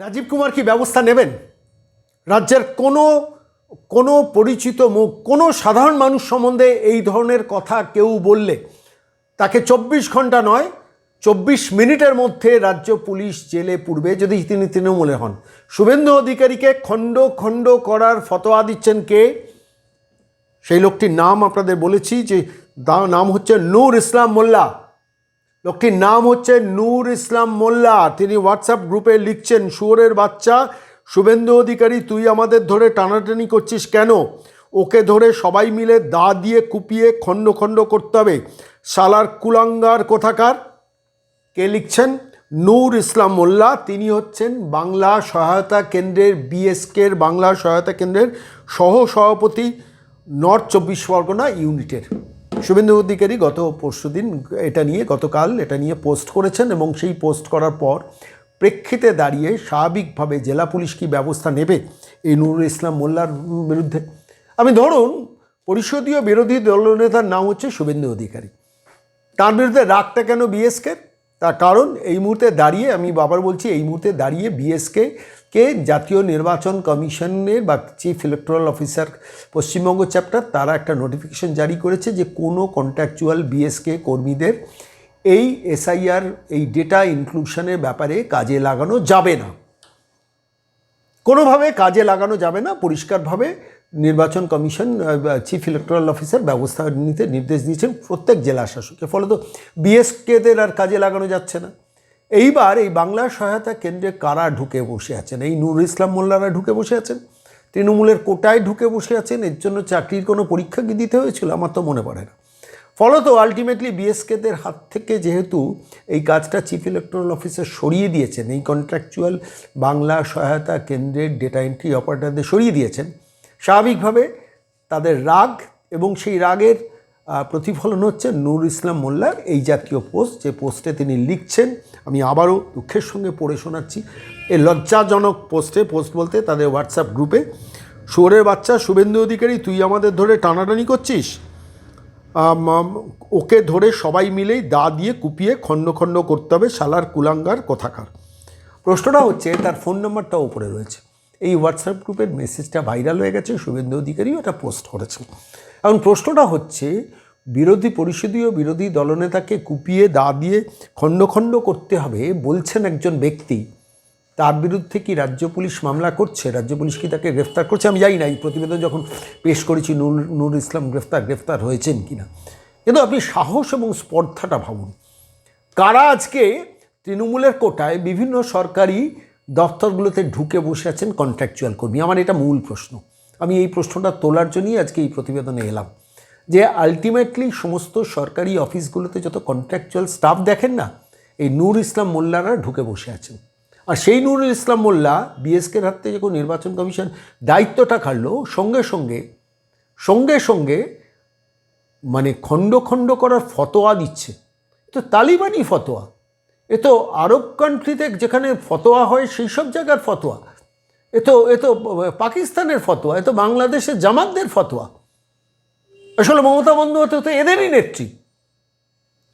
রাজীব কুমার কি ব্যবস্থা নেবেন? রাজ্যের কোনো কোনো পরিচিত মুখ, কোনো সাধারণ মানুষ সম্বন্ধে এই ধরনের কথা কেউ বললে, তাকে চব্বিশ ঘণ্টা নয়, চব্বিশ মিনিটের মধ্যে রাজ্য পুলিশ জেলে পূর্বে যদি তিনি তৃণমূলে হন। শুভেন্দু অধিকারীকে খণ্ড খণ্ড করার ফতোয়া দিচ্ছেন কে? সেই লোকটির নাম আপনাদের বলেছি যে নাম হচ্ছে নূর ইসলাম মোল্লা। লোকটির নাম হচ্ছে নূর ইসলাম মোল্লা। তিনি হোয়াটসঅ্যাপ গ্রুপে লিখছেন, শুয়োরের বাচ্চা, শুভেন্দু অধিকারী, তুই আমাদের ধরে টানাটানি করছিস কেন? ওকে ধরে সবাই মিলে দা দিয়ে কুপিয়ে খণ্ড খণ্ড করতে হবে। সালার কুলাঙ্গার কোথাকার? কে লিখছেন? নূর ইসলাম মোল্লা। তিনি হচ্ছেন বাংলা সহায়তা কেন্দ্রের বিএসকের বাংলা সহায়তা কেন্দ্রের সহ সভাপতি নর্থ চব্বিশ পরগনা ইউনিটের। শুভেন্দু অধিকারী গত পরশুদিন এটা নিয়ে, গতকাল এটা নিয়ে পোস্ট করেছেন এবং সেই পোস্ট করার পর প্রেক্ষিতে দাঁড়িয়ে স্বাভাবিকভাবে জেলা পুলিশ কি ব্যবস্থা নেবে এই নুরুল ইসলাম মোল্লার বিরুদ্ধে? আমি ধরুন, পরিষদীয় বিরোধী দলনেতার নাম হচ্ছে শুভেন্দু অধিকারী। তার বিরুদ্ধে রাগটা কেন বিএসকে তার কারণ এই মুহূর্তে দাঁড়িয়ে আমি বাবার বলছি, এই মুহূর্তে দাঁড়িয়ে বিএসকে কে জাতীয় নির্বাচন কমিশনের বা chief electoral officer Paschimbanga chapter তারা একটা নোটিফিকেশন জারি করেছে যে কোনো কন্ট্রাকচুয়াল বিএসকে কর্মীদের এই এসআইআর এই ডেটা ইনক্লুশনের ব্যাপারে কাজে লাগানো যাবে না। কোনোভাবে কাজে লাগানো যাবে না, পরিষ্কারভাবে নির্বাচন কমিশন চিফ ইলেকট্রাল অফিসার ব্যবস্থা নিতে নির্দেশ দিয়েছেন প্রত্যেক জেলা শাসককে ফলে তো বিএসকেদের আর কাজে লাগানো যাচ্ছে না। এইবার এই বাংলা সহায়তা কেন্দ্রে কারা ঢুকে বসে আছেন? এই নুর ইসলাম মোল্লারা ঢুকে বসে আছেন? তৃণমূলের কোটায় ঢুকে বসে আছেন? এর জন্য চাকরির কোনো পরীক্ষা কি দিতে হয়েছিল? আমার তো মনে পড়ে না। ফলত আলটিমেটলি বিএসকেদের হাত থেকে যেহেতু এই কাজটা চিফ ইলেকট্রাল অফিসার সরিয়ে দিয়েছেন, এই কন্ট্রাকচুয়াল বাংলা সহায়তা কেন্দ্রের ডেটা এন্ট্রি অপারেটারদের সরিয়ে দিয়েছেন স্বাভাবিকভাবে তাদের রাগ এবং সেই রাগের প্রতিফলন হচ্ছে নূর ইসলাম মোল্লার এই জাতীয় পোস্ট। যে পোস্টে তিনি লিখছেন, আমি আবারও দুঃখের সঙ্গে পড়ে শোনাচ্ছি এই লজ্জাজনক পোস্টে, পোস্ট বলতে তাদের হোয়াটসঅ্যাপ গ্রুপে, শুয়োরের বাচ্চা, শুভেন্দু অধিকারী, তুই আমাদের ধরে টানাটানি করছিস? ওকে ধরে সবাই মিলেই দা দিয়ে কুপিয়ে খণ্ড খণ্ড করতে হবে, শালার কুলাঙ্গার, কথাকার। প্রশ্নটা হচ্ছে, তার ফোন নাম্বারটাও উপরে রয়েছে। এই হোয়াটসঅ্যাপ গ্রুপের মেসেজটা ভাইরাল হয়ে গেছে, শুভেন্দু অধিকারীও এটা পোস্ট করেছে এখন প্রশ্নটা হচ্ছে, বিরোধী পরিষদীয় বিরোধী দলনেতাকে কুপিয়ে দা দিয়ে খণ্ড খণ্ড করতে হবে বলছেন একজন ব্যক্তি, তার বিরুদ্ধে কি রাজ্য পুলিশ মামলা করছে? রাজ্য পুলিশ কি তাকে গ্রেফতার করছে? আমি জানি না, এই প্রতিবেদন যখন পেশ করেছি, নুর নুর ইসলাম গ্রেফতার গ্রেফতার হয়েছেন কিনা। কিন্তু আপনি সাহস এবং স্পর্ধাটা ভাবুন, কারা আজকে তৃণমূলের কোটায় বিভিন্ন সরকারি দপ্তরগুলোতে ঢুকে বসে আছেন কন্ট্রাকচুয়াল কর্মী। আমার এটা মূল প্রশ্ন। আমি এই প্রশ্নটা তোলার জন্যই আজকে এই প্রতিবেদনে এলাম যে আলটিমেটলি সমস্ত সরকারি অফিসগুলোতে যত কন্ট্রাকচুয়াল স্টাফ দেখেন না, এই নূর ইসলাম মোল্লারা ঢুকে বসে আছেন। আর সেই নুরুল ইসলাম মোল্লা বিএসকের হাত থেকে যখন নির্বাচন কমিশন দায়িত্বটা খাটলো সঙ্গে সঙ্গে সঙ্গে সঙ্গে মানে খণ্ড খণ্ড করার ফতোয়া দিচ্ছে। তো তালিবানি ফতোয়া এ তো আরব কান্ট্রিতে যেখানে ফতোয়া হয়, সেই সব জায়গার ফতোয়া। এ তো এ তো পাকিস্তানের ফতোয়া, এ তো বাংলাদেশের জামাতদের ফতোয়া। আসলে মমতা বন্দ্যোপাধ্যায় তো এদেরই নেত্রী।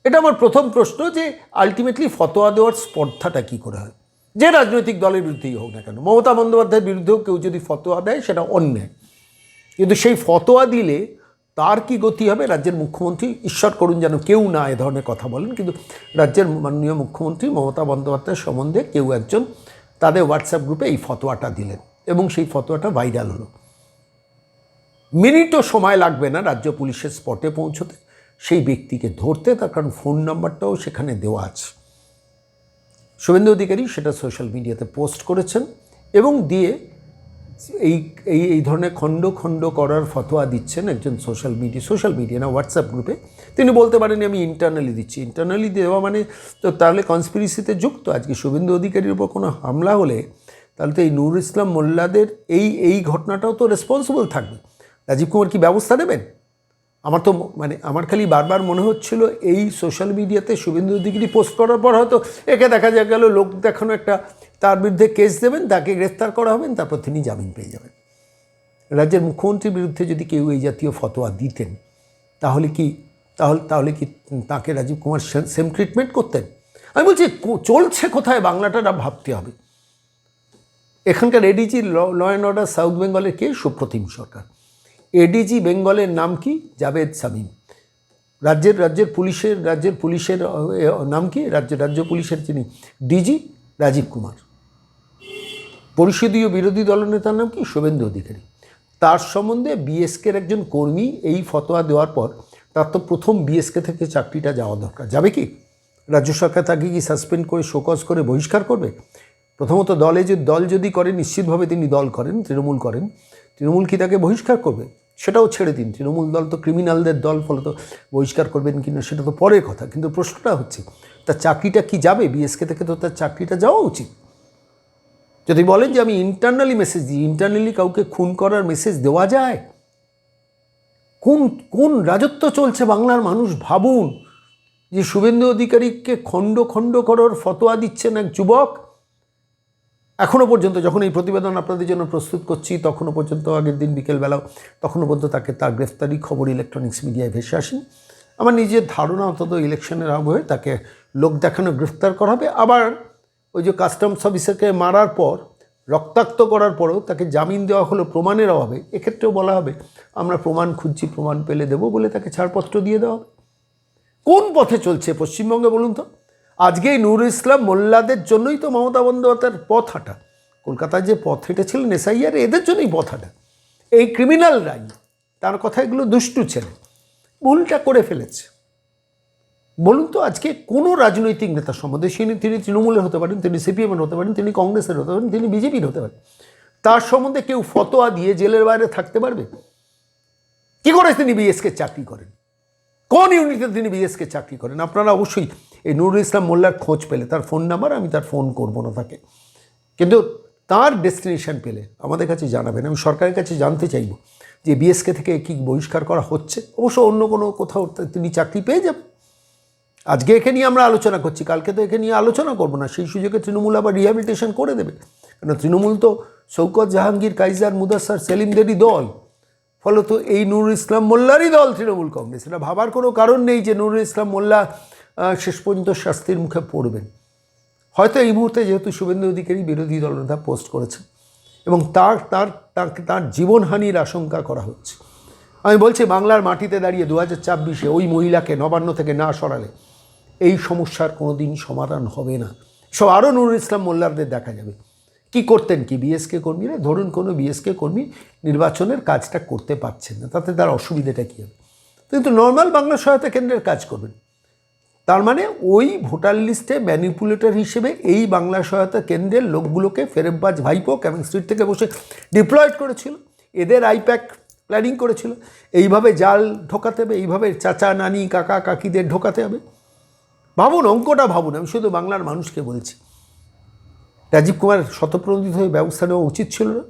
এটা আমার প্রথম প্রশ্ন যে আলটিমেটলি ফতোয়া দেওয়ার স্পর্ধাটা কী করে হয়? যে রাজনৈতিক দলের বিরুদ্ধেই হোক না কেন। মমতা বন্দ্যোপাধ্যায়ের বিরুদ্ধেও কেউ যদি ফতোয়া দেয়, সেটা অন্যায়। কিন্তু সেই ফতোয়া দিলে তার কি গতি হবে? রাজ্যের মুখ্যমন্ত্রী, ঈশ্বর করুন যেন কেউ না এ ধরনের কথা বলেন। কিন্তু রাজ্যের মাননীয় মুখ্যমন্ত্রী মমতা বন্দ্যোপাধ্যায়ের সম্বন্ধে কেউ একজন তাদের হোয়াটসঅ্যাপ গ্রুপে এই ফতোয়াটা দিলেন এবং সেই ফতোয়াটা ভাইরাল হলো। মিনিটও সময় লাগবে না রাজ্য পুলিশের স্পটে পৌঁছতে। সেই ব্যক্তিকে ধরতে, তার কারণ ফোন নাম্বারটাও সেখানে দেওয়া আছে। শুভেন্দু অধিকারী সেটা সোশ্যাল মিডিয়াতে পোস্ট করেছেন এবং দিয়ে এই এই এই ধরনের খণ্ড খণ্ড করার ফতোয়া দিচ্ছেন একজন সোশ্যাল মিডিয়া সোশ্যাল মিডিয়া না হোয়াটসঅ্যাপ গ্রুপে তিনি বলতে পারেন আমি ইন্টারনালি দিচ্ছি। ইন্টারনালি দেওয়া মানে তো তাহলে কনস্পিরিসিতে যুক্ত। আজকে শুভেন্দু অধিকারীর উপর কোনো হামলা হলে তাহলে তো এই নুরুল ইসলাম মোল্লাদের এই এই ঘটনাটাও তো রেসপন্সিবল থাকবে। রাজীব কুমার কি ব্যবস্থা নেবেন? আমার তো মানে আমার খালি বারবার মনে হচ্ছিল এই সোশ্যাল মিডিয়াতে শুভেন্দু অধিকারী পোস্ট করার পর হয়তো একে দেখা যা গেল লোক দেখানো একটা তার বিরুদ্ধে কেস দেবেন, তাকে গ্রেফতার করা হবেন তারপর তিনি জামিন পেয়ে যাবেন। রাজ্যের মুখ্যমন্ত্রীর বিরুদ্ধে যদি কেউ এই জাতীয় ফতোয়া দিতেন, তাহলে কি, তাহলে তাহলে কি তাকে রাজীব কুমার সেম ট্রিটমেন্ট করতেন? আমি বলছি চলছে কোথায় বাংলাটা না ভাবতে হবে? এখানকার ADG law and order south বেঙ্গলের কে? সুপ্রতিম সরকার। এডিজি বেঙ্গলের নাম কি জাভেদ সামিম রাজ্যের রাজ্যের পুলিশের রাজ্যের পুলিশের নাম কি রাজ্য রাজ্য পুলিশের যিনি ডিজি রাজীব কুমার পরিষদীয় বিরোধী দলনেতার নাম কি শুভেন্দু অধিকারী তার সম্বন্ধে বিএসকের একজন কর্মী এই ফতোয়া দেওয়ার পর তার তো প্রথম বিএসকে থেকে চাকরিটা যাওয়া দরকার যাবে কি রাজ্য সরকার তাকে কি সাসপেন্ড করে শোকজ করে বহিষ্কার করবে? প্রথমত দলে যে, দল যদি করে, নিশ্চিতভাবে তিনি দল করেন, তৃণমূল করেন, তৃণমূল কি তাকে বহিষ্কার করবে? সেটাও ছেড়ে দিন। তৃণমূল দল তো ক্রিমিনালদের দল ফলত বহিষ্কার করবেন কি না সেটা তো পরের কথা। কিন্তু প্রশ্নটা হচ্ছে তার চাকরিটা কি যাবে? বিএসকে থেকে তো তার চাকরিটা যাওয়া উচিত। যদি বলেন যে আমি ইন্টারনালি মেসেজ দিই ইন্টারনালি কাউকে খুন করার মেসেজ দেওয়া যায়? কোন কোন রাজত্ব চলছে বাংলার মানুষ ভাবুন। যে শুভেন্দু অধিকারীকে খণ্ড খণ্ড করার ফতোয়া দিচ্ছেন এক যুবক এখনও পর্যন্ত যখন এই প্রতিবেদন আপনাদের জন্য প্রস্তুত করছি তখনও পর্যন্ত, আগের দিন বিকেলবেলাও তখনও পর্যন্ত তাকে তার গ্রেফতারি খবর ইলেকট্রনিক্স মিডিয়ায় ভেসে আসেন। আমার নিজের ধারণা অন্তত ইলেকশনের আবহে তাকে লোক দেখানো, গ্রেফতার করা হবে। আবার ওই যে কাস্টমস অফিসারকে মারার পর, রক্তাক্ত করার পরেও তাকে জামিন দেওয়া হলো প্রমাণের অভাবে। এক্ষেত্রেও বলা হবে, আমরা প্রমাণ খুঁজছি, প্রমাণ পেলে দেবো বলে তাকে ছাড়পত্র দিয়ে দেওয়া হবে। কোন পথে চলছে পশ্চিমবঙ্গে বলুন তো? আজকে নুরুল ইসলাম মোল্লাদের জন্যই তো মমতা বন্দ্যোপাধ্যায়ের পথ হাঁটা। কলকাতায় যে পথ হেঁটেছিলেন এসআইআর, এদের জন্যই পথ হাঁটা। এই ক্রিমিনালরাই তার কথা এগুলো দুষ্টু ছেলে। ভুলটা করে ফেলেছে। বলুন তো, আজকে কোনো রাজনৈতিক নেতা সম্বন্ধে তিনি তিনি তৃণমূলের হতে পারেন, তিনি সিপিএমের হতে পারেন, তিনি কংগ্রেসের হতে পারেন, তিনি বিজেপির হতে পারেন, তার সম্বন্ধে কেউ ফতোয়া দিয়ে জেলের বাইরে থাকতে পারবে? কী করে তিনি বিএসকে চাকরি করেন? কোন ইউনিটে তিনি বিএসকে চাকরি করেন? আপনারা অবশ্যই এই নুরুল ইসলাম মোল্লার খোঁজ পেলে, তার ফোন নাম্বার, আমি তার ফোন করব না তাকে। কিন্তু তার ডেস্টিনেশন পেলে আমাদের কাছে জানাবেন। আমি সরকারের কাছে জানতে চাইব যে বিএসকে থেকে কি বহিষ্কার করা হচ্ছে। অবশ্য অন্য কোনো কোথাও তিনি চাকরি পেয়ে যাবেন। আজকে একে নিয়ে আমরা আলোচনা করছি, কালকে তো একে নিয়ে আলোচনা করব না। সেই সুযোগে তৃণমূল আবার রিহ্যাবিলিটেশন করে দেবে। কেন তৃণমূল তো শৌকত জাহাঙ্গীর, কাইজার মুদাসার সেলিমদেরই দল। ফলত এই নুরুল ইসলাম মোল্লারই দল তৃণমূল কংগ্রেস। এটা ভাবার কোনো কারণ নেই যে নুরুল ইসলাম মোল্লা শেষ পর্যন্ত শাস্তির মুখে পড়বেন। হয়তো এই মুহূর্তে যেহেতু শুভেন্দু অধিকারী বিরোধী দলনেতা পোস্ট করেছেন এবং তার তার, তার- তার জীবনহানির আশঙ্কা করা হচ্ছে। আমি বলছি, বাংলার মাটিতে দাঁড়িয়ে দু হাজার ছাব্বিশে ওই মহিলাকে নবান্ন থেকে না সরালে এই সমস্যার কোনো দিন সমাধান হবে না। সব আরও নুরুল ইসলাম মোল্লারদের দেখা যাবে। কি করতেন কি বিএসকে কর্মীরা? ধরুন কোনো বিএসকে কর্মী নির্বাচনের কাজটা করতে পারছেন না, তাতে তার অসুবিধাটা কী হবে? কিন্তু নর্মাল বাংলা সহায়তা কেন্দ্রের কাজ করবেন। তার মানে ওই ভোটার লিস্টে ম্যানিপুলেটর হিসেবে এই বাংলা সহায়তা কেন্দ্রের লোকগুলোকে ফেরেববাজ ভাইপো ক্যামিং স্ট্রিট থেকে বসে ডিপ্লয়েড করেছিল। এদের আইপ্যাক প্ল্যানিং করেছিল। এইভাবে জাল ঢোকাতে হবে, এইভাবে চাচা, নানি, কাকা, কাকিদের ঢোকাতে হবে। ভাবুন, অঙ্কটা ভাবুন, আমি শুধু বাংলার মানুষকে বলছি। রাজীব কুমার শতপ্রণোদিত হয়ে ব্যবস্থা নেওয়া উচিত ছিল না।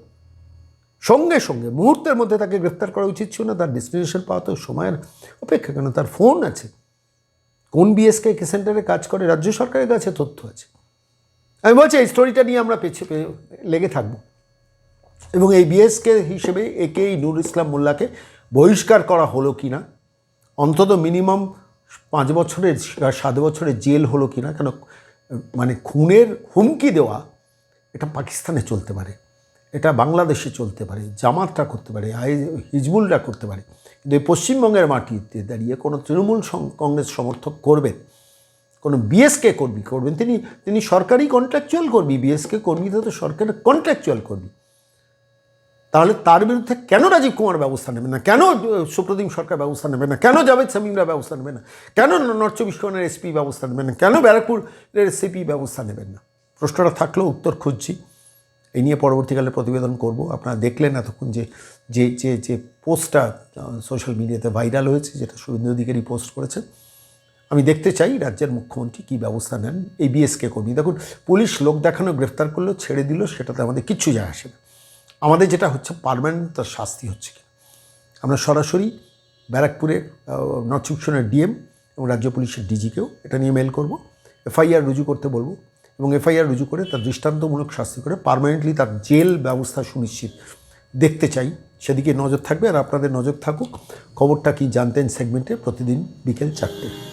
সঙ্গে সঙ্গে মুহূর্তের মধ্যে তাকে গ্রেফতার করা উচিত ছিল না, তার ডেস্টিনেশন পাওয়া তো সময়ের অপেক্ষা কেন? তার ফোন আছে। কোন বিএসকে কে সেন্টারে কাজ করে? রাজ্য সরকারের কাছে তথ্য আছে। আমি বলছি, এই স্টোরিটা নিয়ে আমরা পেছে লেগে থাকব। এবং এই বিএসকে হিসেবে একে এই নুর ইসলাম মোল্লাকে বহিষ্কার করা হলো কি না অন্তত মিনিমাম পাঁচ বছরের, সাত বছরের জেল হলো কি না কেন মানে খুনের হুমকি দেওয়া এটা পাকিস্তানে চলতে পারে। এটা বাংলাদেশে চলতে পারে, জামাতটা করতে পারে, আই হিজবুলরা করতে পারে। কিন্তু এই পশ্চিমবঙ্গের মাটিতে দাঁড়িয়ে কোনো তৃণমূল কংগ্রেস সমর্থক করবেন কোনো বিএসকে কর্মী করবেন? তিনি তিনি সরকারি কন্ট্রাকচুয়াল কর্মী বিএসকে কর্মী তো সরকারের কন্ট্রাকচুয়াল কর্মী। তাহলে তার বিরুদ্ধে কেন রাজীব কুমার ব্যবস্থা নেবে না? কেন সুপ্রতিম সরকার ব্যবস্থা নেবে না? কেন জাভেদ সামিমরা ব্যবস্থা নেবে না? কেন নর্থ চব্বিশ পরগনার এসপি ব্যবস্থা নেবেন না? কেন ব্যারাকপুরের সিপি ব্যবস্থা নেবেন না? প্রশ্নটা থাকলেও উত্তর খুঁজছি। এই নিয়ে পরবর্তীকালে প্রতিবেদন করব। আপনারা দেখলেন এতক্ষণ যে যে যে যে পোস্টটা সোশ্যাল মিডিয়াতে ভাইরাল হয়েছে, যেটা শুভেন্দু অধিকারী পোস্ট করেছে আমি দেখতে চাই রাজ্যের মুখ্যমন্ত্রী কী ব্যবস্থা নেন এই বিএসকে কর্মী। দেখুন, পুলিশ লোক দেখানো, গ্রেফতার করল, ছেড়ে দিল, সেটাতে আমাদের কিচ্ছু যায় আসে না। আমাদের যেটা হচ্ছে পারমানেন্ট তার শাস্তি হচ্ছে কি আমরা সরাসরি ব্যারাকপুরের নর্থ ডিএম এবং রাজ্য পুলিশের ডিজিকেও এটা নিয়ে মেল করব। এফআইআর রুজু করতে বলব। এবং এফআইআর রুজু করে তার দৃষ্টান্তমূলক শাস্তি করে পারমানেন্টলি তার জেল ব্যবস্থা সুনিশ্চিত দেখতে চাই। সেদিকে নজর থাকবে আর আপনাদের নজর থাকুক। খবরটা কি জানতেন সেগমেন্টে প্রতিদিন বিকেল চারটে।